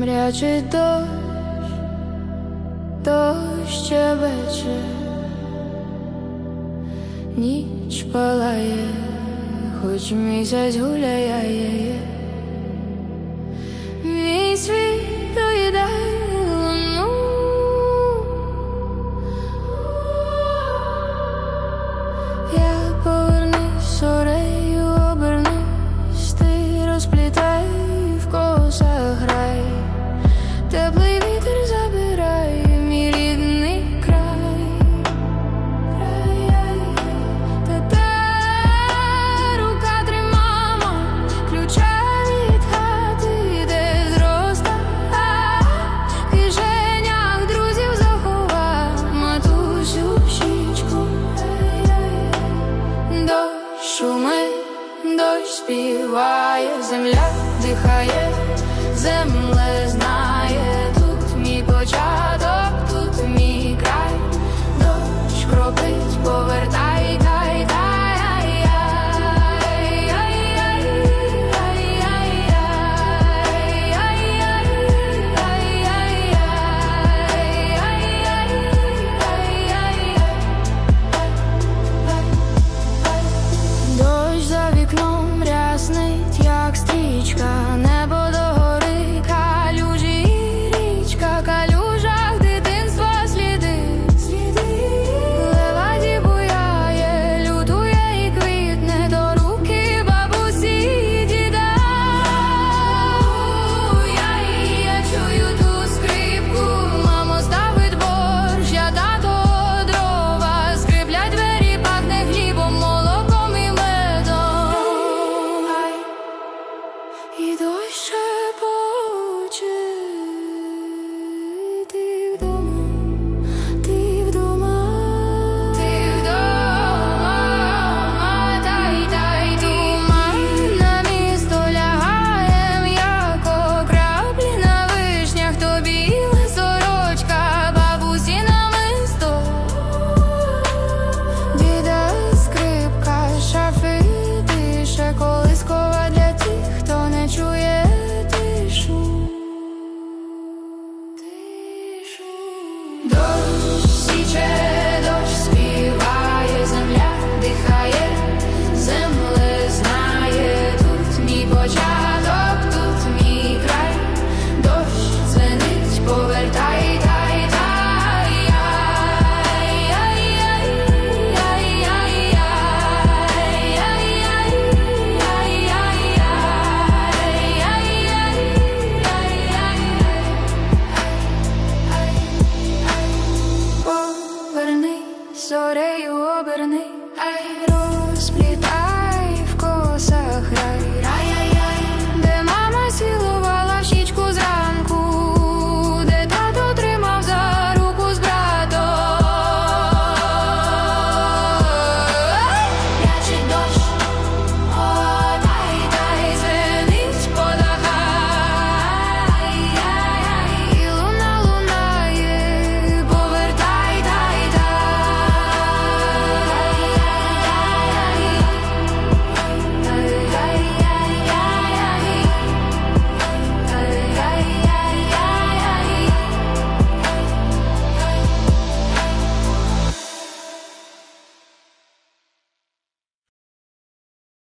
гарячий дощ, дощ щебече, ніч палає, хоч місяць гуляє, дощ шуми, дощ співає, земля дихає, земле знає. ore i obrni, ajde.